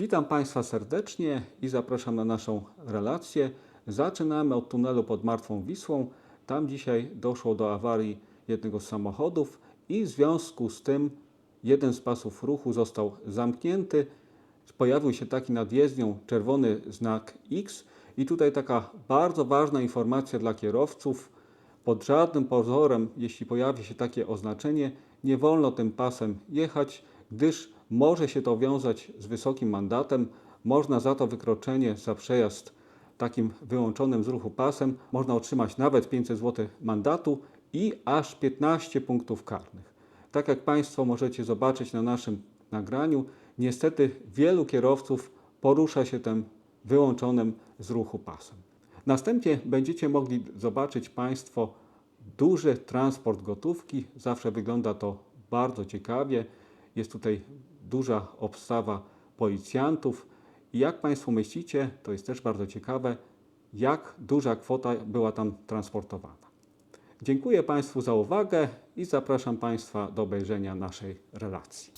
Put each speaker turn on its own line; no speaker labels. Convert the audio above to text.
Witam Państwa serdecznie i zapraszam na naszą relację. Zaczynamy od tunelu pod Martwą Wisłą. Tam dzisiaj doszło do awarii jednego z samochodów i w związku z tym jeden z pasów ruchu został zamknięty. Pojawił się taki nad jezdnią czerwony znak X i tutaj taka bardzo ważna informacja dla kierowców. Pod żadnym pozorem, jeśli pojawi się takie oznaczenie, nie wolno tym pasem jechać, gdyż może się to wiązać z wysokim mandatem. Można za to wykroczenie, za przejazd takim wyłączonym z ruchu pasem, można otrzymać nawet 500 zł mandatu i aż 15 punktów karnych. Tak jak Państwo możecie zobaczyć na naszym nagraniu, niestety wielu kierowców porusza się tym wyłączonym z ruchu pasem. Następnie będziecie mogli zobaczyć Państwo duży transport gotówki. Zawsze wygląda to bardzo ciekawie. Jest tutaj duża obstawa policjantów. I jak Państwo myślicie, to jest też bardzo ciekawe, jak duża kwota była tam transportowana. Dziękuję Państwu za uwagę i zapraszam Państwa do obejrzenia naszej relacji.